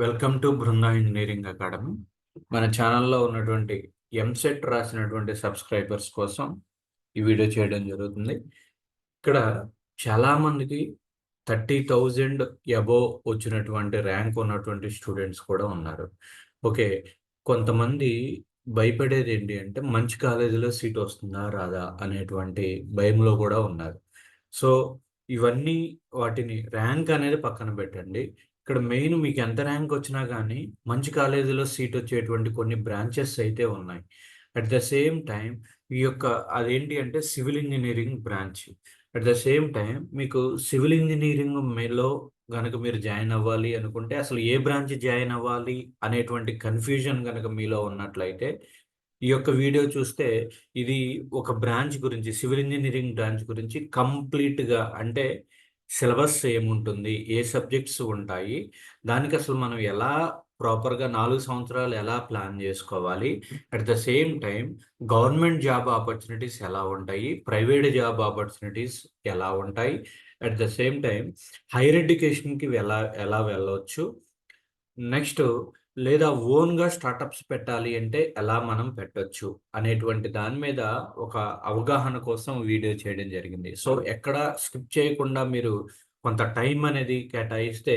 Welcome to Brinda engineering academy మన ఛానల్లో ఉన్నటువంటి ఎంసెట్ రాసినటువంటి సబ్స్క్రైబర్స్ కోసం ఈ వీడియో చేయడం జరుగుతుంది. ఇక్కడ చాలామందికి థర్టీ థౌజండ్ అబోవ్ వచ్చినటువంటి ర్యాంక్ ఉన్నటువంటి స్టూడెంట్స్ కూడా ఉన్నారు. ఓకే కొంతమంది భయపడేది ఏంటి అంటే మంచి కాలేజీలో సీట్ వస్తుందా రాదా అనేటువంటి భయంలో కూడా ఉన్నారు. సో ఇవన్నీ వాటిని ర్యాంక్ అనేది పక్కన పెట్టండి. ఇక్కడ మెయిన్ మీకు ఎంత ర్యాంక్ వచ్చినా కానీ మంచి కాలేజీలో సీట్ వచ్చేటువంటి కొన్ని బ్రాంచెస్ అయితే ఉన్నాయి. అట్ ద సేమ్ టైం ఈ యొక్క అదేంటి అంటే civil engineering branch. At the same time మీకు సివిల్ ఇంజనీరింగ్ మేలో కనుక మీరు జాయిన్ అవ్వాలి అనుకుంటే అసలు ఏ బ్రాంచ్ జాయిన్ అవ్వాలి అనేటువంటి కన్ఫ్యూజన్ కనుక మీలో ఉన్నట్లయితే ఈ యొక్క వీడియో చూస్తే ఇది ఒక బ్రాంచ్ గురించి సివిల్ ఇంజనీరింగ్ బ్రాంచ్ గురించి కంప్లీట్గా అంటే సిలబస్ ఏముంటుంది ఏ సబ్జెక్ట్స్ ఉంటాయి దానికి అసలు మనం ఎలా ప్రాపర్గా నాలుగు సంవత్సరాలు ఎలా ప్లాన్ చేసుకోవాలి. At the same time government job opportunities ఎలా ఉంటాయి ప్రైవేట్ జాబ్ ఆపర్చునిటీస్ ఎలా ఉంటాయి. At the same time higher ఎడ్యుకేషన్కి ఎలా ఎలా వెళ్ళవచ్చు నెక్స్ట్ లేదా ఓన్గా స్టార్టప్స్ పెట్టాలి అంటే ఎలా మనం పెట్టొచ్చు అనేటువంటి దాని మీద ఒక అవగాహన కోసం వీడియో చేయడం జరిగింది. సో ఎక్కడ స్కిప్ చేయకుండా మీరు కొంత టైం అనేది కేటాయిస్తే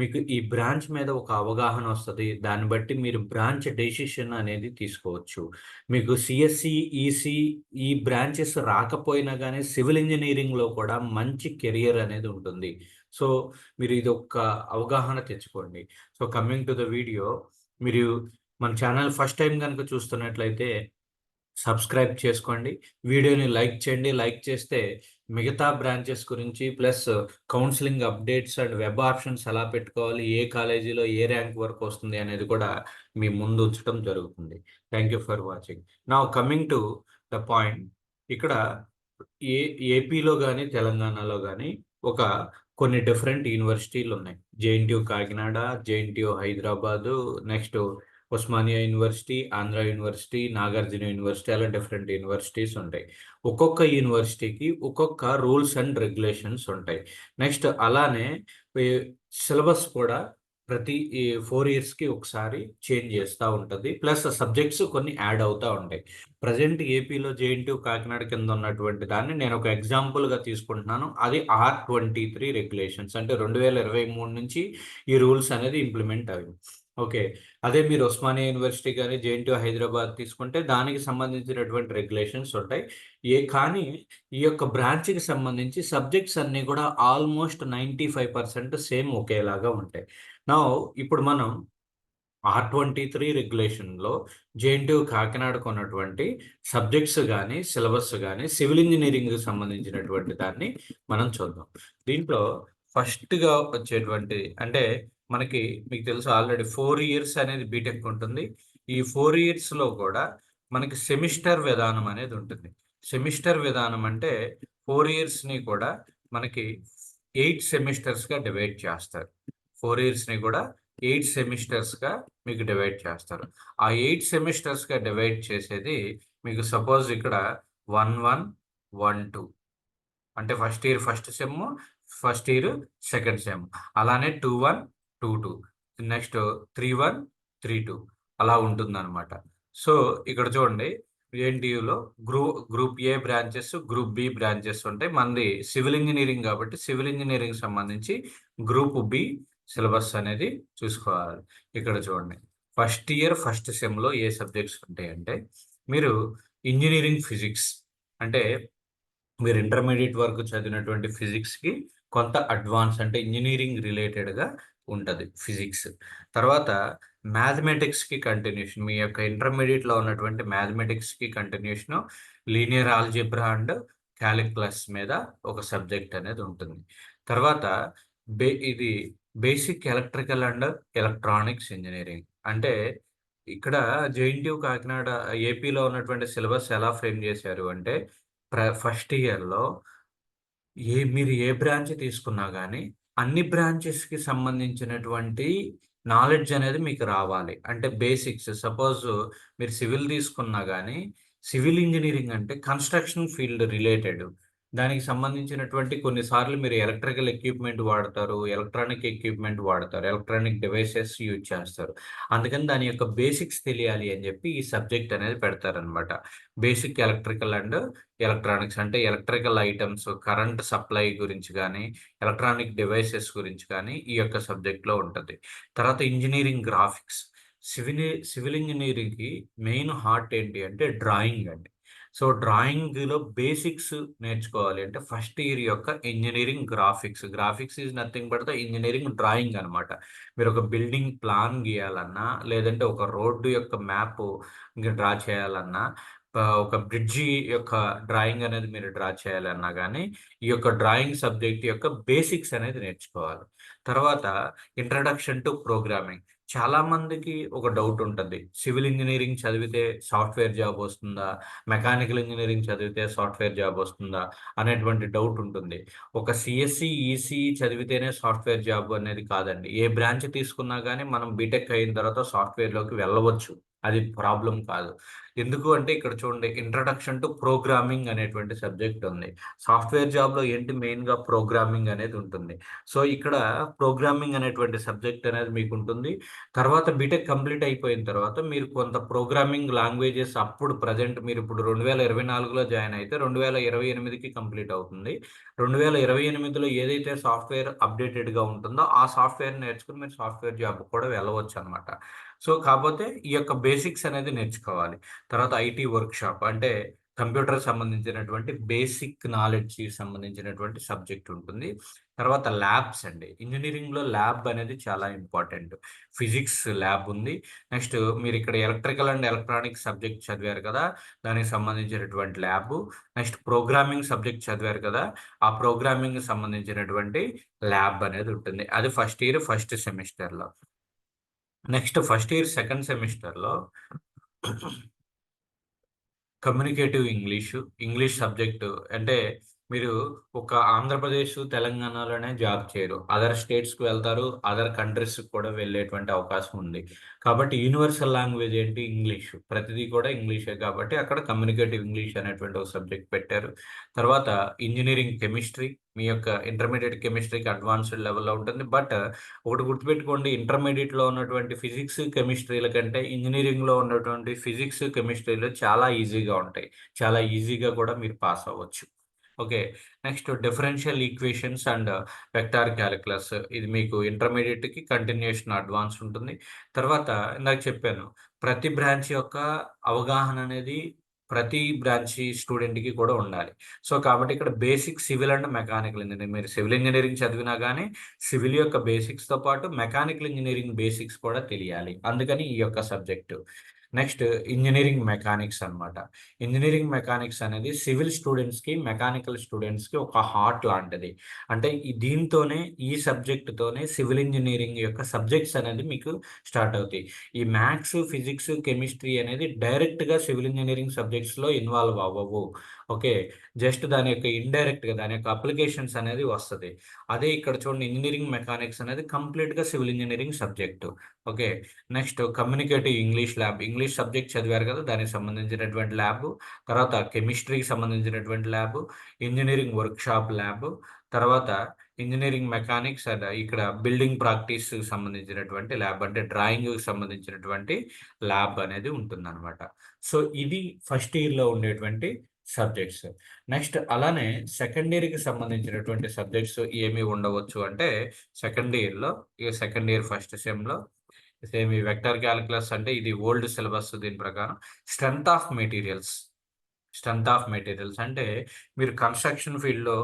మీకు ఈ బ్రాంచ్ మీద ఒక అవగాహన వస్తుంది. దాన్ని బట్టి మీరు బ్రాంచ్ డెసిషన్ అనేది తీసుకోవచ్చు. మీకు సిఎస్సి ఈసీ ఈ బ్రాంచెస్ రాకపోయినా కానీ సివిల్ ఇంజనీరింగ్లో కూడా మంచి కెరియర్ అనేది ఉంటుంది. సో మీరు ఇది ఒక అవగాహన తెచ్చుకోండి. So coming to the video మీరు మన ఛానల్ ఫస్ట్ టైం కనుక చూస్తున్నట్లయితే సబ్స్క్రైబ్ చేసుకోండి. వీడియోని లైక్ చేయండి. లైక్ చేస్తే మిగతా బ్రాంచెస్ గురించి plus counselling updates and web options ఎలా పెట్టుకోవాలి ఏ కాలేజీలో ఏ ర్యాంక్ వరకు వస్తుంది అనేది కూడా మీ ముందు ఉంచడం జరుగుతుంది. Thank you for watching. నా కమింగ్ టు ద పాయింట్. ఇక్కడ ఏ ఏపీలో కానీ తెలంగాణలో కానీ ఒక కొన్ని డిఫరెంట్ యూనివర్సిటీలు ఉన్నాయి. JNTU Kakinada JNTU Hyderabad next Osmania university Andhra university Nagarjuna university అలా డిఫరెంట్ యూనివర్సిటీస్ ఉంటాయి. ఒక్కొక్క యూనివర్సిటీకి ఒక్కొక్క రూల్స్ అండ్ రెగ్యులేషన్స్ ఉంటాయి. నెక్స్ట్ అలానే సిలబస్ కూడా ప్రతి ఫోర్ ఇయర్స్కి ఒకసారి చేంజ్ చేస్తూ ఉంటుంది. ప్లస్ సబ్జెక్ట్స్ కొన్ని యాడ్ అవుతూ ఉంటాయి. ప్రజెంట్ ఏపీలో జేఎన్టీయూ కాకినాడ కింద ఉన్నటువంటి దాన్ని నేను ఒక ఎగ్జాంపుల్గా తీసుకుంటున్నాను. అది ఆర్ ట్వంటీ త్రీ రెగ్యులేషన్స్. అంటే రెండు వేల ఇరవై మూడు నుంచి ఈ రూల్స్ అనేది ఇంప్లిమెంట్ అయ్యాయి ఓకే. అదే మీరు ఉస్మానియా యూనివర్సిటీ కానీ జేఎన్టీ హైదరాబాద్ తీసుకుంటే దానికి సంబంధించినటువంటి రెగ్యులేషన్స్ ఉంటాయి. ఏ కానీ ఈ యొక్క బ్రాంచ్కి సంబంధించి సబ్జెక్ట్స్ అన్నీ కూడా almost ninety five percent same ఒకేలాగా ఉంటాయి. నా ఇప్పుడు మనం ఆర్ ట్వంటీ త్రీ రెగ్యులేషన్లో జేఎన్టీ కాకినాడకు ఉన్నటువంటి సబ్జెక్ట్స్ కానీ సిలబస్ కానీ సివిల్ ఇంజనీరింగ్కి సంబంధించినటువంటి దాన్ని మనం చూద్దాం. దీంట్లో ఫస్ట్గా వచ్చేటువంటి అంటే మనకి మీకు తెలుసు ఆల్రెడీ ఫోర్ ఇయర్స్ అనేది బీటెక్ ఉంటుంది. ఈ ఫోర్ ఇయర్స్లో కూడా మనకి సెమిస్టర్ విధానం అనేది ఉంటుంది. సెమిస్టర్ విధానం అంటే ఫోర్ ఇయర్స్ని కూడా మనకి ఎయిట్ సెమిస్టర్స్గా డివైడ్ చేస్తారు. ఫోర్ ఇయర్స్ని కూడా ఎయిట్ సెమిస్టర్స్గా మీకు డివైడ్ చేస్తారు. ఆ ఎయిట్ సెమిస్టర్స్గా డివైడ్ చేసేది మీకు సపోజ్ ఇక్కడ వన్ వన్ వన్ టూ అంటే first year first sem first year second sem అలానే two one two two. Next three one three two అలా ఉంటుంది అనమాట సో ఇక్కడ చూడండి. ఎన్టీయూలో group group A branches group B branches ఉంటాయి. మనది సివిల్ ఇంజనీరింగ్ కాబట్టి సివిల్ ఇంజనీరింగ్ సంబంధించి గ్రూప్ బి సిలబస్ అనేది చూసుకోవాలి. ఇక్కడ చూడండి. ఫస్ట్ ఇయర్ ఫస్ట్ సెమ్లో ఏ సబ్జెక్ట్స్ ఉంటాయంటే మీరు ఇంజనీరింగ్ ఫిజిక్స్ అంటే మీరు ఇంటర్మీడియట్ వరకు చదివినటువంటి ఫిజిక్స్కి కొంత అడ్వాన్స్ అంటే ఇంజనీరింగ్ రిలేటెడ్గా ఉంటుంది ఫిజిక్స్. తర్వాత మ్యాథమెటిక్స్కి కంటిన్యూషన్ మీ యొక్క ఇంటర్మీడియట్లో ఉన్నటువంటి మ్యాథమెటిక్స్కి continuation linear algebra and calculus మీద ఒక సబ్జెక్ట్ అనేది ఉంటుంది. తర్వాత బే ఇది basic electrical and electronics engineering. అంటే ఇక్కడ జేఎన్టీయూ కాకినాడ ఏపీలో ఉన్నటువంటి సిలబస్ ఎలా ఫ్రేమ్ చేశారు అంటే ప్ర ఫస్ట్ ఇయర్లో ఏ మీరు ఏ బ్రాంచ్ తీసుకున్నా కానీ అన్ని బ్రాంచెస్కి సంబంధించినటువంటి నాలెడ్జ్ అనేది మీకు రావాలి. అంటే బేసిక్స్ సపోజ్ మీరు సివిల్ తీసుకున్నా కానీ సివిల్ ఇంజనీరింగ్ అంటే కన్స్ట్రక్షన్ ఫీల్డ్ రిలేటెడ్ దానికి సంబంధించినటువంటి కొన్నిసార్లు మీరు ఎలక్ట్రికల్ ఎక్విప్మెంట్ వాడతారు ఎలక్ట్రానిక్ ఎక్విప్మెంట్ వాడతారు ఎలక్ట్రానిక్ డివైసెస్ యూజ్ చేస్తారు. అందుకని దాని యొక్క బేసిక్స్ తెలియాలి అని చెప్పి ఈ సబ్జెక్ట్ అనేది పెడతారనమాట బేసిక్ ఎలక్ట్రికల్ అండ్ ఎలక్ట్రానిక్స్ అంటే ఎలక్ట్రికల్ ఐటమ్స్ కరెంట్ సప్లై గురించి కానీ ఎలక్ట్రానిక్ డివైసెస్ గురించి కానీ ఈ యొక్క సబ్జెక్ట్లో ఉంటుంది. తర్వాత ఇంజనీరింగ్ గ్రాఫిక్స్. సివిల్ సివిల్ ఇంజనీరింగ్కి మెయిన్ హార్ట్ ఏంటి అంటే డ్రాయింగ్ అండి. సో డ్రాయింగ్లో బేసిక్స్ నేర్చుకోవాలి. అంటే ఫస్ట్ ఇయర్ యొక్క engineering graphics. Graphics is nothing but the engineering drawing అనమాట మీరు ఒక బిల్డింగ్ ప్లాన్ గీయాలన్నా లేదంటే ఒక రోడ్డు యొక్క మ్యాప్ డ్రా చేయాలన్నా ఒక బ్రిడ్జి యొక్క డ్రాయింగ్ అనేది మీరు డ్రా చేయాలన్నా కానీ ఈ యొక్క డ్రాయింగ్ సబ్జెక్ట్ యొక్క బేసిక్స్ అనేది నేర్చుకోవాలి. తర్వాత ఇంట్రడక్షన్ టు ప్రోగ్రామింగ్. చాలా మందికి ఒక డౌట్ ఉంటుంది. సివిల్ ఇంజనీరింగ్ చదివితే సాఫ్ట్వేర్ జాబ్ వస్తుందా? మెకానికల్ ఇంజనీరింగ్ చదివితే సాఫ్ట్వేర్ జాబ్ వస్తుందా? అనేటువంటి డౌట్ ఉంటుంది. ఒక సిఎస్సి ఈసీ చదివితేనే సాఫ్ట్వేర్ జాబ్ అనేది కాదండి. ఏ బ్రాంచ్ తీసుకున్నా కానీ మనం బీటెక్ అయిన తర్వాత సాఫ్ట్వేర్లోకి వెళ్ళవచ్చు. అది ప్రాబ్లం కాదు. ఎందుకు అంటే ఇక్కడ చూడండి ఇంట్రడక్షన్ టు ప్రోగ్రామింగ్ అనేటువంటి సబ్జెక్ట్ ఉంది. సాఫ్ట్వేర్ జాబ్లో ఏంటి మెయిన్గా ప్రోగ్రామింగ్ అనేది ఉంటుంది. సో ఇక్కడ ప్రోగ్రామింగ్ అనేటువంటి సబ్జెక్ట్ అనేది మీకు ఉంటుంది. తర్వాత బీటెక్ కంప్లీట్ అయిపోయిన తర్వాత మీరు కొంత ప్రోగ్రామింగ్ లాంగ్వేజెస్ అప్పుడు ప్రజెంట్ మీరు ఇప్పుడు రెండు వేల ఇరవై నాలుగులో జాయిన్ అయితే రెండు వేల ఇరవై ఎనిమిదికి కంప్లీట్ అవుతుంది. రెండు వేల ఇరవై ఎనిమిదిలో ఏదైతే సాఫ్ట్వేర్ అప్డేటెడ్గా ఉంటుందో ఆ సాఫ్ట్వేర్ నేర్చుకుని మీరు సాఫ్ట్వేర్ జాబ్ కూడా వెళ్ళవచ్చు అనమాట సో కాకపోతే ఈ యొక్క బేసిక్స్ అనేది నేర్చుకోవాలి. తర్వాత ఐటీ వర్క్షాప్ అంటే కంప్యూటర్ సంబంధించినటువంటి బేసిక్ నాలెడ్జ్కి సంబంధించినటువంటి సబ్జెక్ట్ ఉంటుంది. తర్వాత ల్యాబ్స్ అండి. ఇంజనీరింగ్లో ల్యాబ్ అనేది చాలా ఇంపార్టెంట్. ఫిజిక్స్ ల్యాబ్ ఉంది. నెక్స్ట్ మీరు ఇక్కడ ఎలక్ట్రికల్ అండ్ ఎలక్ట్రానిక్ సబ్జెక్ట్ చదివారు కదా దానికి సంబంధించినటువంటి ల్యాబ్. నెక్స్ట్ ప్రోగ్రామింగ్ సబ్జెక్ట్ చదివారు కదా ఆ ప్రోగ్రామింగ్ సంబంధించినటువంటి ల్యాబ్ అనేది ఉంటుంది. అది ఫస్ట్ ఇయర్ ఫస్ట్ సెమిస్టర్లో. నెక్స్ట్ ఫస్ట్ ఇయర్ సెకండ్ సెమిస్టర్లో కమ్యూనికేటివ్ ఇంగ్లీషు ఇంగ్లీష్ సబ్జెక్టు అంటే మీరు ఒక ఆంధ్రప్రదేశ్ తెలంగాణలోనే జాబ్ చేయరు. అదర్ స్టేట్స్కి వెళ్తారు అదర్ కంట్రీస్కి కూడా వెళ్ళేటువంటి అవకాశం ఉంది. కాబట్టి యూనివర్సల్ లాంగ్వేజ్ ఏంటి? ఇంగ్లీష్. ప్రతిదీ కూడా ఇంగ్లీషే కాబట్టి అక్కడ కమ్యూనికేటివ్ ఇంగ్లీష్ అనేటువంటి ఒక సబ్జెక్ట్ పెట్టారు. తర్వాత ఇంజనీరింగ్ కెమిస్ట్రీ. మీ యొక్క ఇంటర్మీడియట్ కెమిస్ట్రీకి అడ్వాన్స్డ్ లెవెల్లో ఉంటుంది. బట్ ఒకటి గుర్తుపెట్టుకోండి ఇంటర్మీడియట్లో ఉన్నటువంటి ఫిజిక్స్ కెమిస్ట్రీల కంటే ఇంజనీరింగ్లో ఉన్నటువంటి ఫిజిక్స్ కెమిస్ట్రీలు చాలా ఈజీగా ఉంటాయి. చాలా ఈజీగా కూడా మీరు పాస్ అవ్వచ్చు. Okay. Next differential equations and vector calculus ఇది మీకు ఇంటర్మీడియట్కి కంటిన్యూషన్ అడ్వాన్స్ ఉంటుంది. తర్వాత ఇందాక చెప్పాను ప్రతి బ్రాంచ్ యొక్క అవగాహన అనేది ప్రతి బ్రాంచ్ స్టూడెంట్కి కూడా ఉండాలి. సో కాబట్టి ఇక్కడ basic civil and mechanical engineering. మీరు సివిల్ ఇంజనీరింగ్ చదివినా కానీ సివిల్ యొక్క బేసిక్స్తో పాటు మెకానికల్ ఇంజనీరింగ్ బేసిక్స్ కూడా తెలియాలి. అందుకని ఈ యొక్క సబ్జెక్టు. నెక్స్ట్ ఇంజనీరింగ్ మెకానిక్స్ అనమాట ఇంజనీరింగ్ మెకానిక్స్ అనేది సివిల్ స్టూడెంట్స్కి మెకానికల్ స్టూడెంట్స్కి ఒక హార్ట్ లాంటిది. అంటే దీంతోనే ఈ సబ్జెక్ట్తోనే సివిల్ ఇంజనీరింగ్ యొక్క సబ్జెక్ట్స్ అనేది మీకు స్టార్ట్ అవుతాయి. ఈ మ్యాథ్స్ ఫిజిక్స్ కెమిస్ట్రీ అనేది డైరెక్ట్గా సివిల్ ఇంజనీరింగ్ సబ్జెక్ట్స్లో ఇన్వాల్వ్ అవ్వవు. ఓకే. జస్ట్ దాని యొక్క ఇండైరెక్ట్గా దాని యొక్క అప్లికేషన్స్ అనేది వస్తుంది. అదే ఇక్కడ చూడండి ఇంజనీరింగ్ మెకానిక్స్ అనేది కంప్లీట్గా civil engineering subject. Okay. Next communicative English lab. English subject చదివారు కదా దానికి సంబంధించినటువంటి ల్యాబ్. తర్వాత కెమిస్ట్రీకి సంబంధించినటువంటి ల్యాబ్. Engineering workshop lab. తర్వాత ఇంజనీరింగ్ మెకానిక్స్ అండ్ ఇక్కడ బిల్డింగ్ ప్రాక్టీస్ సంబంధించినటువంటి ల్యాబ్. అంటే డ్రాయింగ్ సంబంధించినటువంటి ల్యాబ్ అనేది ఉంటుందన్నమాట. సో ఇది ఫస్ట్ ఇయర్లో ఉండేటువంటి సబ్జెక్ట్స్. నెక్స్ట్ అలానే సెకండ్ ఇయర్కి సంబంధించినటువంటి సబ్జెక్ట్స్ ఏమి ఉండవచ్చు అంటే సెకండ్ ఇయర్లో ఇక సెకండ్ ఇయర్ ఫస్ట్ సెమ్లో సేమ్ ఈ వెక్టర్ క్యాలిక్యులస్ అంటే ఇది ఓల్డ్ సిలబస్ దీని ప్రకారం. Strength of materials strength of materials అంటే మీరు కన్స్ట్రక్షన్ ఫీల్డ్లో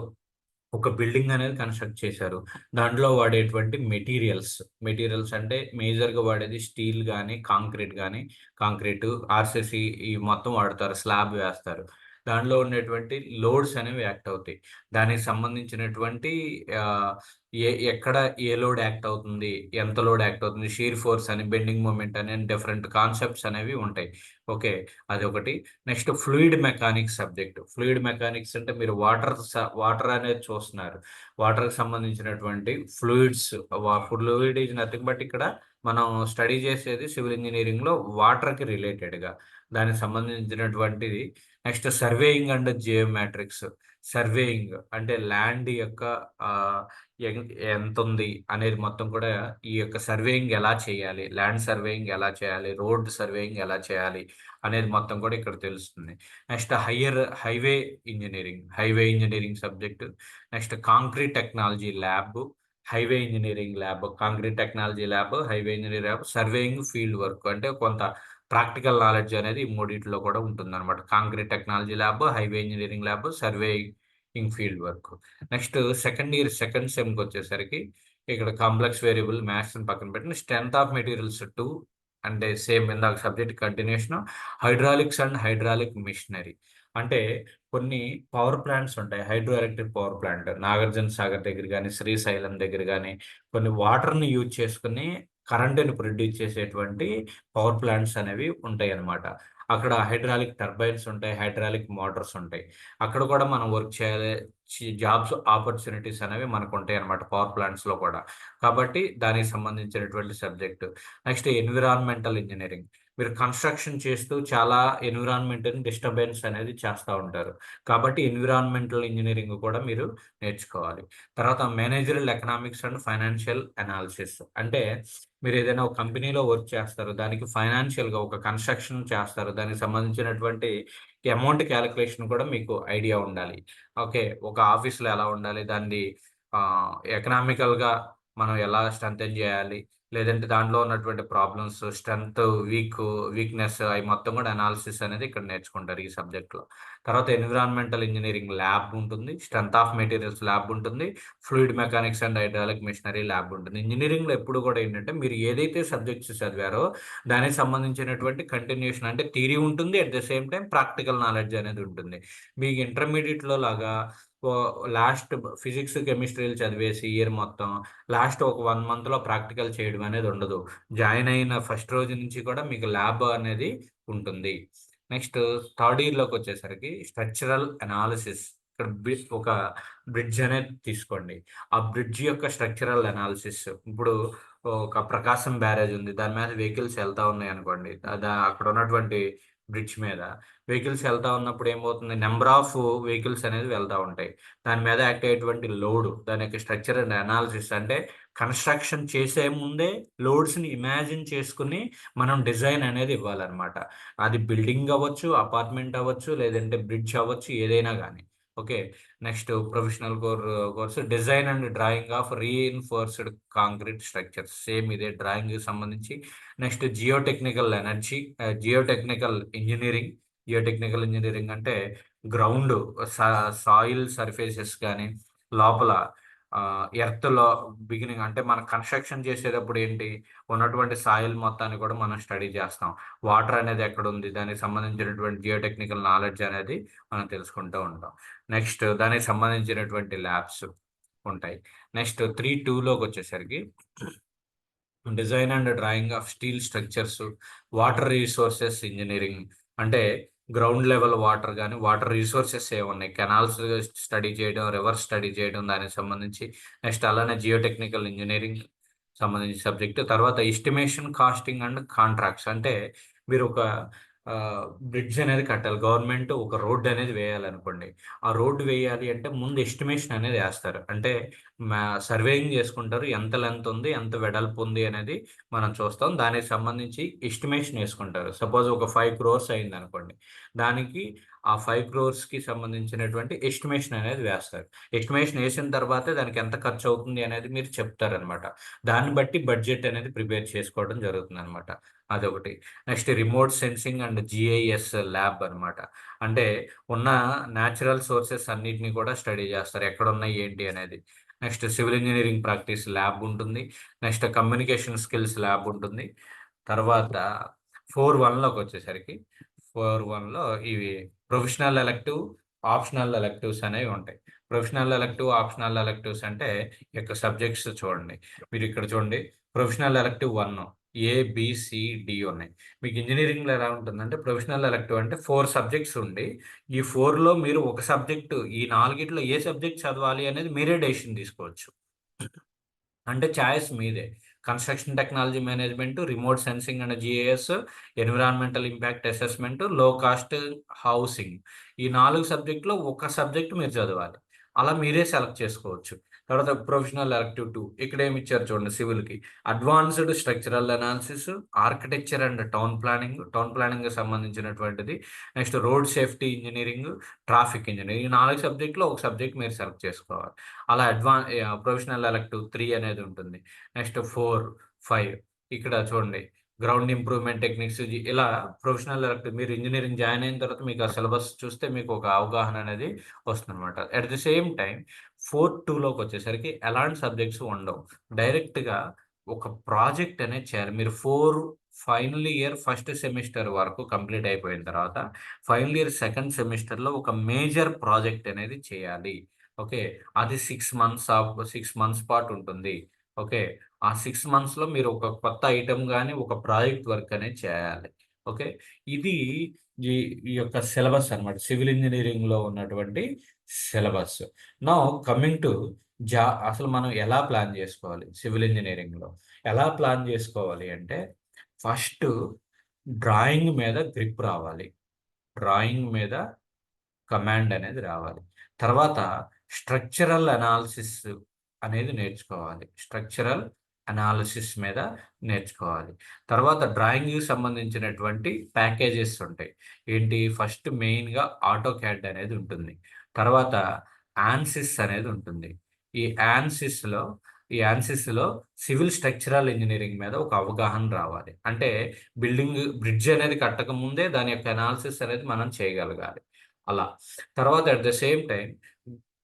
ఒక బిల్డింగ్ అనేది కన్స్ట్రక్ట్ చేశారు. దాంట్లో వాడేటువంటి మెటీరియల్స్ మెటీరియల్స్ అంటే మేజర్గా వాడేది స్టీల్ కానీ కాంక్రీట్ కానీ కాంక్రీట్ ఆర్సీసీ ఈ మొత్తం వాడతారు స్లాబ్ వేస్తారు. దానిలో ఉండేటువంటి లోడ్స్ అనేవి యాక్ట్ అవుతాయి. దానికి సంబంధించినటువంటి ఏ ఎక్కడ ఏ లోడ్ యాక్ట్ అవుతుంది ఎంత లోడ్ యాక్ట్ అవుతుంది షీర్ ఫోర్స్ అని బెండింగ్ మూమెంట్ అని డిఫరెంట్ కాన్సెప్ట్స్ అనేవి ఉంటాయి. ఓకే అదొకటి next fluid mechanics subject. Fluid mechanics అంటే మీరు వాటర్ వాటర్ అనేది చూస్తున్నారు. వాటర్కి సంబంధించినటువంటి fluids fluid is nothing but ఇక్కడ మనం స్టడీ చేసేది సివిల్ ఇంజనీరింగ్లో వాటర్కి రిలేటెడ్గా. దానికి సంబంధించినటువంటిది next surveying and geometrics. Surveying అంటే ల్యాండ్ యొక్క ఎంత ఉంది అనేది మొత్తం కూడా ఈ యొక్క సర్వేయింగ్ ఎలా చేయాలి ల్యాండ్ సర్వేయింగ్ ఎలా చేయాలి రోడ్ సర్వేయింగ్ ఎలా చేయాలి అనేది మొత్తం కూడా ఇక్కడ తెలుస్తుంది. Next higher highway engineering highway engineering subject. Next concrete technology lab highway engineering lab concrete technology lab highway engineering lab surveying field work అంటే కొంత ప్రాక్టికల్ నాలెడ్జ్ అనేది మూడింటిలో కూడా ఉంటుంది అనమాట concrete technology lab highway engineering lab surveying field work. Next second year second సెమ్కి వచ్చేసరికి ఇక్కడ complex variable maths పక్కన పెట్టిన స్ట్రెంత్ ఆఫ్ మెటీరియల్స్ టూ అంటే సేమ్ ఇందాక subject continuation hydraulics and hydraulic machinery. అంటే కొన్ని పవర్ ప్లాంట్స్ ఉంటాయి. Hydro electric power plant Nagarjuna Sagar దగ్గర కానీ శ్రీశైలం దగ్గర కానీ కొన్ని వాటర్ని యూజ్ చేసుకుని కరెంటుని ప్రొడ్యూస్ చేసేటువంటి పవర్ ప్లాంట్స్ అనేవి ఉంటాయి అన్నమాట అక్కడ హైడ్రాలిక్ టర్బైన్స్ ఉంటాయి హైడ్రాలిక్ మోటార్స్ ఉంటాయి. అక్కడ కూడా మనం వర్క్ చేయాలి జాబ్స్ ఆపర్చునిటీస్ అనేవి మనకు ఉంటాయి అనమాట పవర్ ప్లాంట్స్లో కూడా. కాబట్టి దానికి సంబంధించినటువంటి సబ్జెక్టు. Next environmental engineering. మీరు కన్స్ట్రక్షన్ చేస్తూ చాలా ఎన్విరాన్మెంట్ని డిస్టర్బెన్స్ అనేది చేస్తూ ఉంటారు. కాబట్టి ఎన్విరాన్మెంటల్ ఇంజనీరింగ్ కూడా మీరు నేర్చుకోవాలి. తర్వాత managerial economics and financial analysis. అంటే మీరు ఏదైనా ఒక కంపెనీలో వర్క్ చేస్తారు దానికి ఫైనాన్షియల్గా ఒక కన్స్ట్రక్షన్ చేస్తారు దానికి సంబంధించినటువంటి అమౌంట్ క్యాలిక్యులేషన్ కూడా మీకు ఐడియా ఉండాలి. ఓకే ఒక ఆఫీస్లో ఎలా ఉండాలి దాన్ని ఎకనామికల్గా మనం ఎలా స్ట్రెంగ్ చేయాలి లేదంటే దాంట్లో ఉన్నటువంటి ప్రాబ్లమ్స్ స్ట్రెంత్ వీక్ వీక్నెస్ అవి మొత్తం కూడా అనాలిసిస్ అనేది ఇక్కడ నేర్చుకుంటారు ఈ సబ్జెక్ట్లో తర్వాత ఎన్విరాన్మెంటల్ ఇంజనీరింగ్ ల్యాబ్ ఉంటుంది స్ట్రెంత్ ఆఫ్ మెటీరియల్స్ ల్యాబ్ ఉంటుంది fluid mechanics and hydraulic machinery lab ఉంటుంది. ఇంజనీరింగ్లో ఎప్పుడు కూడా ఏంటంటే మీరు ఏదైతే సబ్జెక్ట్స్ చదివారో దానికి సంబంధించినటువంటి కంటిన్యూషన్ అంటే థీరీ ఉంటుంది at the same time practical knowledge అనేది ఉంటుంది. మీకు ఇంటర్మీడియట్లో లాగా లాస్ట్ ఫిజిక్స్ కెమిస్ట్రీలు చదివేసి ఇయర్ మొత్తం లాస్ట్ ఒక వన్ మంత్లో ప్రాక్టికల్ చేయడం అనేది ఉండదు. జాయిన్ అయిన ఫస్ట్ రోజు నుంచి కూడా మీకు ల్యాబ్ అనేది ఉంటుంది. నెక్స్ట్ థర్డ్ ఇయర్లోకి వచ్చేసరికి స్ట్రక్చరల్ అనాలిసిస్ ఇక్కడ ఒక బ్రిడ్జ్ అనేది తీసుకోండి. ఆ బ్రిడ్జ్ యొక్క స్ట్రక్చరల్ అనాలిసిస్ ఇప్పుడు ఒక ప్రకాశం బ్యారేజ్ ఉంది. దాని మీద వెహికల్స్ వెళ్తా ఉన్నాయి అనుకోండి. అక్కడ ఉన్నటువంటి బ్రిడ్జ్ మీద వెహికల్స్ వెళ్తా ఉన్నప్పుడు ఏమవుతుంది? నెంబర్ ఆఫ్ వెహికల్స్ అనేది వెళ్తూ ఉంటాయి. దాని మీద యాక్ట్ అయ్యేటువంటి లోడ్ దాని యొక్క స్ట్రక్చర్ అండ్ అనాలిసిస్ అంటే కన్స్ట్రక్షన్ చేసే ముందే లోడ్స్ని ఇమాజిన్ చేసుకుని మనం డిజైన్ అనేది ఇవ్వాలన్నమాట. అది బిల్డింగ్ అవ్వచ్చు అపార్ట్మెంట్ అవ్వచ్చు లేదంటే బ్రిడ్జ్ అవ్వచ్చు ఏదైనా కానీ okay? Next professional core course design and drawing of reinforced concrete structures. Same ఇదే డ్రాయింగ్కి సంబంధించి. Next geotechnical energy geotechnical engineering geotechnical engineering అంటే గ్రౌండ్ సాయిల్ సర్ఫేసెస్ కానీ లోపల ఎర్త్లో బిగినింగ్ అంటే మనం కన్స్ట్రక్షన్ చేసేటప్పుడు ఏంటి? ఉన్నటువంటి సాయిల్ మొత్తాన్ని కూడా మనం స్టడీ చేస్తాం. వాటర్ అనేది ఎక్కడ ఉంది? దానికి సంబంధించినటువంటి జియోటెక్నికల్ నాలెడ్జ్ అనేది మనం తెలుసుకుంటూ ఉంటాం. నెక్స్ట్ దానికి సంబంధించినటువంటి ల్యాబ్స్ ఉంటాయి. నెక్స్ట్ త్రీ టూలోకి వచ్చేసరికి design and drawing of steel structures water resources engineering అంటే గ్రౌండ్ లెవెల్ వాటర్ కానీ వాటర్ రిసోర్సెస్ ఏమున్నాయి? కెనాల్స్ స్టడీ చేయడం రివర్స్ స్టడీ చేయడం దానికి సంబంధించి నెక్స్ట్ అలానే జియోటెక్నికల్ ఇంజనీరింగ్ సంబంధించిన సబ్జెక్ట్. తర్వాత ఎస్టిమేషన్ కాస్టింగ్ అండ్ కాంట్రాక్ట్స్. అంటే మీరు ఒక బ్రిడ్జ్ అనేది కట్టాలి. గవర్నమెంట్ ఒక రోడ్డు అనేది వేయాలనుకోండి. ఆ రోడ్డు వేయాలి అంటే ముందు ఎస్టిమేషన్ అనేది వేస్తారు. అంటే సర్వేయింగ్ చేసుకుంటారు. ఎంత లెంత్ ఉంది ఎంత వెడల్పు ఉంది అనేది మనం చూస్తాం. దానికి సంబంధించి ఎస్టిమేషన్ వేసుకుంటారు. సపోజ్ ఒక ఫైవ్ క్రోర్స్ అయింది అనుకోండి దానికి ఆ ఫైవ్ క్రోర్స్కి సంబంధించినటువంటి ఎస్టిమేషన్ అనేది వేస్తారు. ఎస్టిమేషన్ వేసిన తర్వాత దానికి ఎంత ఖర్చు అవుతుంది అనేది మీరు చెప్తారనమాట దాన్ని బట్టి బడ్జెట్ అనేది ప్రిపేర్ చేసుకోవడం జరుగుతుంది అనమాట అదొకటి next remote sensing and GIS lab అనమాట అంటే ఉన్న న్యాచురల్ సోర్సెస్ అన్నిటిని కూడా స్టడీ చేస్తారు. ఎక్కడ ఉన్నాయి ఏంటి అనేది. Next civil engineering practice lab ఉంటుంది. నెక్స్ట్ కమ్యూనికేషన్ స్కిల్స్ ల్యాబ్ ఉంటుంది. తర్వాత ఫోర్ వన్లోకి వచ్చేసరికి ఫోర్ వన్లో ఇవి ప్రొఫెషనల్ ఎలెక్టివ్ ఆప్షనల్ ఎలెక్టివ్స్ అనేవి ఉంటాయి. ప్రొఫెషనల్ ఎలెక్టివ్ ఆప్షనల్ ఎలెక్టివ్స్ అంటే యొక్క సబ్జెక్ట్స్ చూడండి. మీరు ఇక్కడ చూడండి. ప్రొఫెషనల్ ఎలెక్టివ్ వన్ ఏబిసిడి ఉన్నాయి. మీకు ఇంజనీరింగ్లో ఎలా ఉంటుందంటే ప్రొఫెషనల్ ఎలెక్టివ్ అంటే ఫోర్ సబ్జెక్ట్స్ ఉండి ఈ ఫోర్లో మీరు ఒక సబ్జెక్టు ఈ నాలుగిట్లో ఏ సబ్జెక్ట్ చదవాలి అనేది మీరే డెసిషన్ తీసుకోవచ్చు. అంటే ఛాయిస్ మీదే. Construction technology management remote sensing and GIS environmental impact అసెస్మెంట్లో cost housing. ఈ నాలుగు సబ్జెక్టులో ఒక సబ్జెక్ట్ మీరు చదవాలి. అలా మీరే సెలెక్ట్ చేసుకోవచ్చు. తర్వాత ప్రొఫెషనల్ ఎలక్టివ్ టూ. ఇక్కడ ఏమి ఇచ్చారు చూడండి సివిల్కి. Advanced structural analysis architecture and town planning. Town planning సంబంధించినటువంటిది. Next road safety engineering traffic engineering. ఈ నాలుగు సబ్జెక్టులో ఒక సబ్జెక్ట్ మీరు సెలెక్ట్ చేసుకోవాలి. అలా అడ్వాన్ ప్రొఫెషనల్ ఎలక్టివ్ త్రీ అనేది ఉంటుంది. Next four five. ఇక్కడ చూడండి. గ్రౌండ్ ఇంప్రూవ్మెంట్ టెక్నిక్స్ ఇలా ప్రొఫెషనల్ ఎలక్టివ్ మీరు ఇంజనీరింగ్ జాయిన్ అయిన తర్వాత మీకు ఆ సిలబస్ చూస్తే మీకు ఒక అవగాహన అనేది వస్తుంది అనమాట at the same time fourth టూలోకి వచ్చేసరికి ఎలాంటి సబ్జెక్ట్స్ ఉండవు. డైరెక్ట్గా ఒక ప్రాజెక్ట్ అనేది చేయాలి. మీరు four final year first semester వరకు కంప్లీట్ అయిపోయిన తర్వాత ఫైనల్ ఇయర్ సెకండ్ సెమిస్టర్లో ఒక మేజర్ ప్రాజెక్ట్ అనేది చేయాలి. ఓకే అది six months of six months పాటు ఉంటుంది. ఓకే. ఆ సిక్స్ మంత్స్లో మీరు ఒక కొత్త ఐటమ్ కానీ ఒక ప్రాజెక్ట్ వర్క్ అనేది చేయాలి. ఓకే. ఇది ఈ ఈ యొక్క సిలబస్ అనమాట సివిల్ ఇంజనీరింగ్లో ఉన్నటువంటి సిలబస్. నా కమింగ్ టు జా అసలు మనం ఎలా ప్లాన్ చేసుకోవాలి సివిల్ ఇంజనీరింగ్లో? ఎలా ప్లాన్ చేసుకోవాలి అంటే ఫస్ట్ డ్రాయింగ్ మీద గ్రిప్ రావాలి. డ్రాయింగ్ మీద కమాండ్ అనేది రావాలి. తర్వాత స్ట్రక్చరల్ అనాలిసిస్ అనేది నేర్చుకోవాలి. స్ట్రక్చరల్ అనాలిసిస్ మీద నేర్చుకోవాలి. తర్వాత డ్రాయింగ్కి సంబంధించినటువంటి ప్యాకేజెస్ ఉంటాయి. ఏంటి? ఫస్ట్ మెయిన్గా ఆటో క్యాడ్ అనేది ఉంటుంది. తర్వాత యాన్సిస్ అనేది ఉంటుంది. ఈ యాన్సిస్లో ఈ యాన్సిస్లో సివిల్ స్ట్రక్చరల్ ఇంజనీరింగ్ మీద ఒక అవగాహన రావాలి. అంటే బిల్డింగ్ బ్రిడ్జ్ అనేది కట్టక ముందే దాని యొక్క అనాలిసిస్ అనేది మనం చేయగలగాలి. అలా. తర్వాత at the same time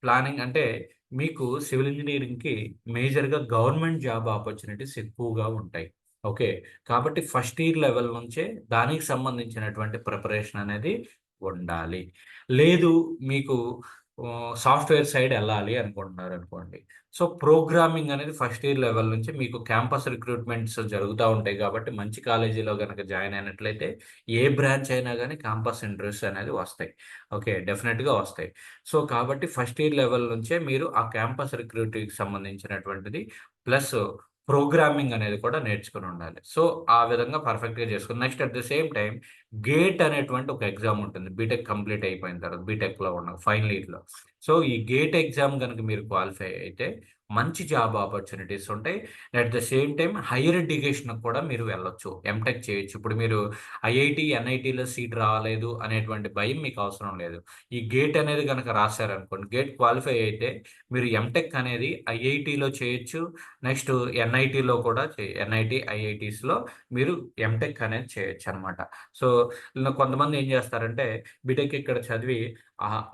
planning అంటే మీకు సివిల్ ఇంజనీరింగ్కి మేజర్గా గవర్నమెంట్ జాబ్ ఆపర్చునిటీస్ ఎక్కువగా ఉంటాయి. ఓకే. కాబట్టి ఫస్ట్ ఇయర్ లెవెల్ నుంచే దానికి సంబంధించినటువంటి ప్రిపరేషన్ అనేది ఉండాలి. లేదు మీకు సాఫ్ట్వేర్ సైడ్ వెళ్ళాలి అనుకుంటున్నారు అనుకోండి. సో ప్రోగ్రామింగ్ అనేది ఫస్ట్ ఇయర్ లెవెల్ నుంచి మీకు క్యాంపస్ రిక్రూట్మెంట్స్ జరుగుతూ ఉంటాయి కాబట్టి మంచి కాలేజీలో కనుక జాయిన్ అయినట్లయితే ఏ బ్రాంచ్ అయినా కానీ క్యాంపస్ ఇంటర్వ్యూస్ అనేది వస్తాయి. ఓకే డెఫినెట్గా వస్తాయి. సో కాబట్టి ఫస్ట్ ఇయర్ లెవెల్ నుంచే మీరు ఆ క్యాంపస్ రిక్రూటింగ్కి సంబంధించినటువంటిది ప్లస్ ప్రోగ్రామింగ్ అనేది కూడా నేర్చుకుని ఉండాలి. సో ఆ విధంగా పర్ఫెక్ట్గా చేసుకుని next at the same time GATE అనేటువంటి ఒక ఎగ్జామ్ ఉంటుంది. బీటెక్ కంప్లీట్ అయిపోయిన తర్వాత బీటెక్లో ఉన్న ఫైనల్ ఇయర్లో. సో ఈ గేట్ ఎగ్జామ్ కనుక మీరు క్వాలిఫై అయితే మంచి జాబ్ ఆపర్చునిటీస్ ఉంటాయి. At the same time higher education కూడా మీరు వెళ్ళొచ్చు. ఎంటెక్ చేయొచ్చు. ఇప్పుడు మీరు ఐఐటి ఎన్ఐటీలో సీట్ రాలేదు అనేటువంటి భయం మీకు అవసరం లేదు. ఈ గేట్ అనేది కనుక రాశారనుకోండి గేట్ క్వాలిఫై అయితే మీరు ఎంటెక్ అనేది ఐఐటిలో చేయొచ్చు. నెక్స్ట్ ఎన్ఐటిలో కూడా ఎన్ఐటి ఐఐటిస్లో మీరు ఎంటెక్ అనేది చేయొచ్చు అనమాట సో కొంతమంది ఏం చేస్తారంటే బీటెక్ ఇక్కడ చదివి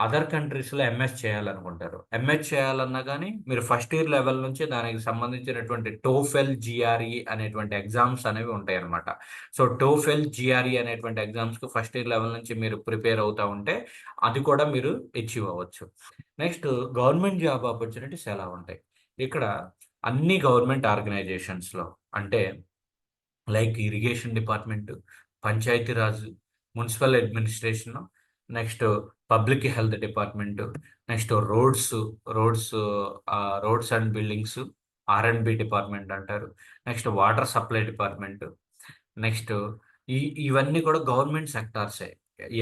అదర్ కంట్రీస్లో ఎంఎస్ చేయాలనుకుంటారు. ఎంఎస్ చేయాలన్నా కానీ మీరు ఫస్ట్ ఇయర్ లెవెల్ నుంచి దానికి సంబంధించినటువంటి టోఫెల్ జిఆర్ఈ అనేటువంటి ఎగ్జామ్స్ అనేవి ఉంటాయి అనమాట సో టోఫెల్ జిఆర్ఈ అనేటువంటి ఎగ్జామ్స్కి ఫస్ట్ ఇయర్ లెవెల్ నుంచి మీరు ప్రిపేర్ అవుతూ ఉంటే అది కూడా మీరు అచీవ్ అవ్వచ్చు. నెక్స్ట్ గవర్నమెంట్ జాబ్ ఆపర్చునిటీస్ ఎలా ఉంటాయి? ఇక్కడ అన్ని గవర్నమెంట్ ఆర్గనైజేషన్స్లో అంటే like irrigation department Panchayati Raj municipal administration next public health department next roads roads roads and buildings R and B department అంటారు. Next water supply department next ఈ ఇవన్నీ కూడా గవర్నమెంట్ సెక్టార్సే.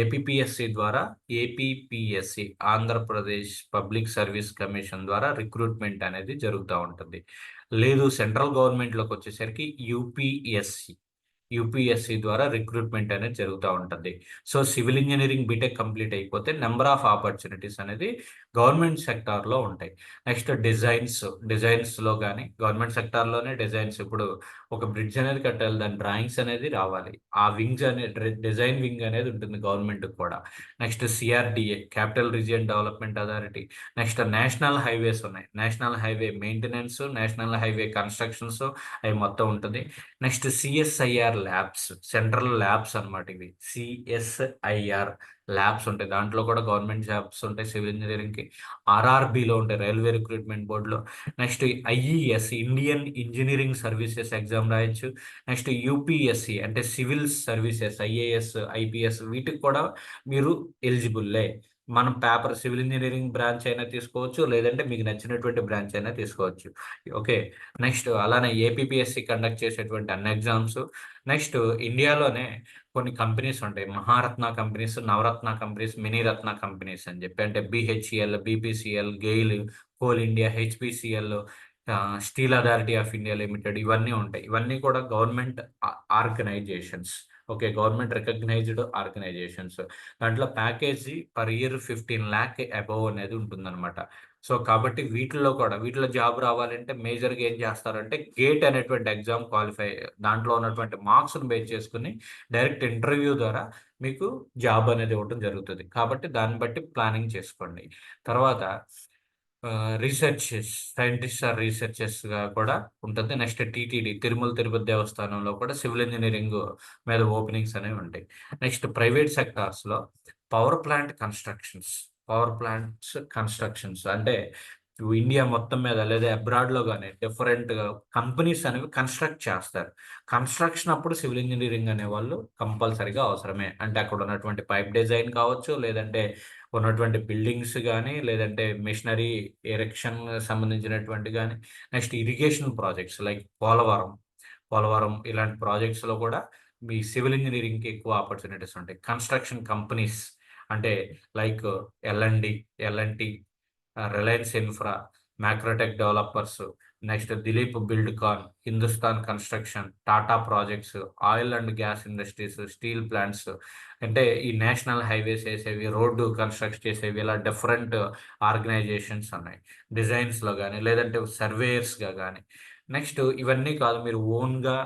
ఏపీపీఎస్సి ద్వారా APPSC Andhra Pradesh public service commission ద్వారా రిక్రూట్మెంట్ అనేది జరుగుతూ ఉంటుంది. లేదు సెంట్రల్ గవర్నమెంట్లోకి వచ్చేసరికి యూపీఎస్సి. యూపీఎస్సి ద్వారా రిక్రూట్మెంట్ అనేది జరుగుతూ ఉంటుంది. So civil engineering BTech complete అయిపోతే నెంబర్ ఆఫ్ ఆపర్చునిటీస్ అనేది గవర్నమెంట్ సెక్టార్లో ఉంటాయి. నెక్స్ట్ డిజైన్స్ డిజైన్స్లో కానీ గవర్నమెంట్ సెక్టార్లోనే డిజైన్స్ ఇప్పుడు ఒక బ్రిడ్జ్ అనేది కట్టాలి దాని డ్రాయింగ్స్ అనేది రావాలి. ఆ వింగ్స్ అనే డిజైన్ వింగ్ అనేది ఉంటుంది గవర్నమెంట్ కూడా. Next CRDA capital region development authority next national highways ఉన్నాయి. National highway maintenance national highway constructions అవి మొత్తం ఉంటుంది. Next CSIR labs central labs అనమాట ఇవి. సిఎస్ఐఆర్ ల్యాబ్స్ ఉంటాయి. దాంట్లో కూడా గవర్నమెంట్ జాబ్స్ ఉంటాయి. సివిల్ ఇంజనీరింగ్కి ఆర్ఆర్బిలో ఉంటాయి. రైల్వే రిక్రూట్మెంట్ బోర్డులో. Next IES Indian engineering services exam రాయొచ్చు. నెక్స్ట్ యూపీఎస్సి అంటే సివిల్ సర్వీసెస్ ఐఏఎస్ ఐపీఎస్ వీటికి కూడా మీరు ఎలిజిబుల్లే. మనం పేపర్ సివిల్ ఇంజనీరింగ్ బ్రాంచ్ అయినా తీసుకోవచ్చు లేదంటే మీకు నచ్చినటువంటి బ్రాంచ్ అయినా తీసుకోవచ్చు. ఓకే నెక్స్ట్ అలానే ఏపీపీఎస్సి కండక్ట్ చేసేటువంటి అన్ని ఎగ్జామ్స్. నెక్స్ట్ ఇండియాలోనే కొన్ని కంపెనీస్ ఉంటాయి. Maharatna companies Navratna companies Miniratna companies అని చెప్పి అంటే BHEL BPCL GAIL Coal India HPCL Steel Authority of India Limited ఇవన్నీ ఉంటాయి. ఇవన్నీ కూడా government organisations. Okay. Government recognised organisations. దాంట్లో package per year fifteen lakh above అనేది ఉంటుందన్నమాట. సో కాబట్టి వీటిల్లో కూడా వీటిలో జాబ్ రావాలంటే మేజర్గా ఏం చేస్తారంటే గేట్ అనేటువంటి ఎగ్జామ్ క్వాలిఫై దాంట్లో ఉన్నటువంటి మార్క్స్ను బేస్ చేసుకుని డైరెక్ట్ ఇంటర్వ్యూ ద్వారా మీకు జాబ్ అనేది ఇవ్వడం జరుగుతుంది. కాబట్టి దాన్ని బట్టి ప్లానింగ్ చేసుకోండి. తర్వాత రీసెర్చెస్ సైంటిస్ట్ ఆర్ రీసెర్చెస్గా కూడా ఉంటుంది. నెక్స్ట్ టీటీడీ తిరుమల తిరుపతి దేవస్థానంలో కూడా సివిల్ ఇంజనీరింగ్ మీద ఓపెనింగ్స్ అనేవి ఉంటాయి. Next private సెక్టార్స్లో power plant constructions power plants constructions అంటే ఇండియా మొత్తం మీద లేదా అబ్రాడ్లో కానీ డిఫరెంట్ కంపెనీస్ అనేవి కన్స్ట్రక్ట్ చేస్తారు. కన్స్ట్రక్షన్ అప్పుడు సివిల్ ఇంజనీరింగ్ అనే వాళ్ళు కంపల్సరీగా అవసరమే. అంటే అక్కడ ఉన్నటువంటి పైప్ డిజైన్ కావచ్చు లేదంటే ఉన్నటువంటి బిల్డింగ్స్ కానీ లేదంటే మిషనరీ ఎరెక్షన్ సంబంధించినటువంటి కానీ next irrigation projects like Polavaram. Polavaram ఇలాంటి ప్రాజెక్ట్స్లో కూడా మీ సివిల్ ఇంజనీరింగ్కి ఎక్కువ ఆపర్చునిటీస్ ఉంటాయి. కన్స్ట్రక్షన్ కంపెనీస్ అంటే like L and D L and T Reliance Infra Macrotech Developers next Dilip Buildcon Hindustan construction Tata projects oil and gas industries steel plants. అంటే ఈ నేషనల్ హైవేస్ వేసేవి రోడ్డు కన్స్ట్రక్ట్ చేసేవి ఇలా different organisations ఉన్నాయి. డిజైన్స్లో కానీ లేదంటే సర్వేయర్స్గా కానీ నెక్స్ట్ ఇవన్నీ కాదు మీరు ఓన్గా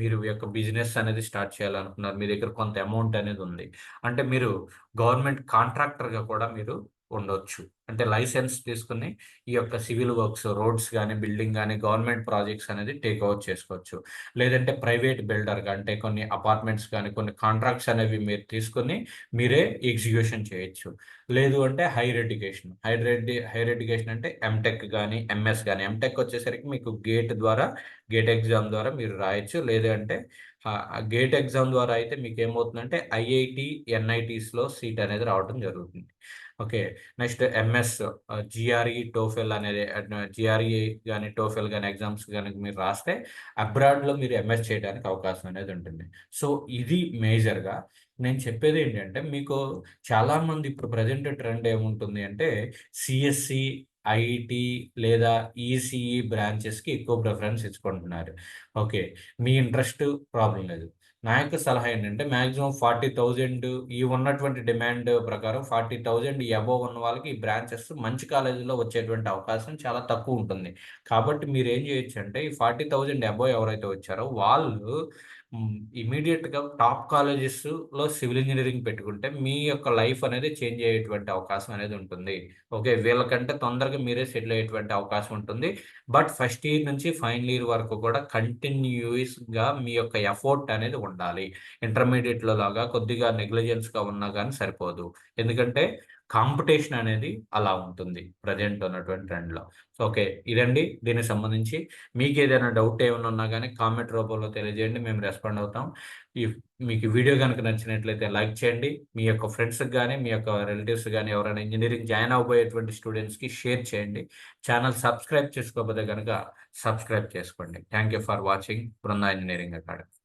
మీరు యొక్క బిజినెస్ అనేది స్టార్ట్ చేయాలనుకున్నారు. మీ దగ్గర కొంత అమౌంట్ అనేది ఉంది. అంటే మీరు గవర్నమెంట్ కాంట్రాక్టర్గా కూడా మీరు ఉండొచ్చు. అంటే లైసెన్స్ తీసుకుని ఈ యొక్క సివిల్ వర్క్స్ రోడ్స్ కానీ బిల్డింగ్ కానీ గవర్నమెంట్ ప్రాజెక్ట్స్ అనేది టేక్ ఓవర్ చేసుకోవచ్చు. లేదంటే ప్రైవేట్ బిల్డర్ అంటే కొన్ని అపార్ట్మెంట్స్ కానీ కొన్ని కాంట్రాక్ట్స్ అనేవి మీరు తీసుకుని మీరే ఎగ్జిక్యూషన్ చేయొచ్చు. లేదు అంటే higher education. Higher edu higher education అంటే ఎంటెక్ కానీ ఎంఎస్ కానీ ఎంటెక్ వచ్చేసరికి మీకు గేట్ ద్వారా గేట్ ఎగ్జామ్ ద్వారా మీరు రాయొచ్చు. లేదంటే గేట్ ఎగ్జామ్ ద్వారా అయితే మీకు ఏమవుతుందంటే ఐఐటి ఎన్ఐటీస్లో సీట్ అనేది రావడం జరుగుతుంది. Okay next MS GRE TOEFL అనేది జిఆర్ఈ కానీ టోఫెల్ కానీ ఎగ్జామ్స్ కానీ మీరు రాస్తే అబ్రాడ్లో మీరు ఎంఎస్ చేయడానికి అవకాశం అనేది ఉంటుంది. సో ఇది మేజర్గా నేను చెప్పేది ఏంటంటే మీకు చాలామంది ఇప్పుడు ప్రజెంట్ ట్రెండ్ ఏముంటుంది అంటే సిఎస్సి ఐటీ లేదా ఈసీఈ బ్రాంచెస్కి ఎక్కువ ప్రిఫరెన్స్ ఇచ్చుకుంటున్నారు. ఓకే. మీ ఇంట్రెస్ట్ ప్రాబ్లం లేదు. నా యొక్క సలహా ఏంటంటే మ్యాక్సిమం ఫార్టీ థౌజండ్ ఈ ఉన్నటువంటి డిమాండ్ ప్రకారం ఫార్టీ థౌజండ్ అబోవ్ ఉన్న వాళ్ళకి ఈ బ్రాంచెస్ మంచి కాలేజీలో వచ్చేటువంటి అవకాశం చాలా తక్కువ ఉంటుంది. కాబట్టి మీరు ఏం చేయొచ్చు అంటే ఈ ఫార్టీ థౌజండ్ అబోవ్ ఎవరైతే వచ్చారో వాళ్ళు ఇమీడియట్గా టాప్ కాలేజెస్లో సివిల్ ఇంజనీరింగ్ పెట్టుకుంటే మీ యొక్క లైఫ్ అనేది చేంజ్ అయ్యేటువంటి అవకాశం అనేది ఉంటుంది. ఓకే వీళ్ళకంటే తొందరగా మీరే సెటిల్ అయ్యేటువంటి అవకాశం ఉంటుంది. బట్ ఫస్ట్ ఇయర్ నుంచి ఫైనల్ ఇయర్ వరకు కూడా కంటిన్యూస్గా మీ యొక్క ఎఫోర్ట్ అనేది ఉండాలి. ఇంటర్మీడియట్లో లాగా కొద్దిగా నెగ్లిజెన్స్గా ఉన్నా కానీ సరిపోదు. ఎందుకంటే కాంపిటీషన్ అనేది అలా ఉంటుంది ప్రజెంట్ ఉన్నటువంటి ట్రెండ్లో. సో ఓకే ఇదండి. దీనికి సంబంధించి మీకు ఏదైనా డౌట్ ఏమైనా ఉన్నా కానీ కామెంట్ రూపంలో తెలియజేయండి. మేము రెస్పాండ్ అవుతాం. ఈ మీకు వీడియో కనుక నచ్చినట్లయితే లైక్ చేయండి. మీ యొక్క ఫ్రెండ్స్కి కానీ మీ యొక్క రిలేటివ్స్ కానీ ఎవరైనా ఇంజనీరింగ్ జాయిన్ అవబోయేటువంటి స్టూడెంట్స్కి షేర్ చేయండి. ఛానల్ సబ్స్క్రైబ్ చేసుకోకపోతే కనుక సబ్స్క్రైబ్ చేసుకోండి. Thank you for watching Brinda engineering academy.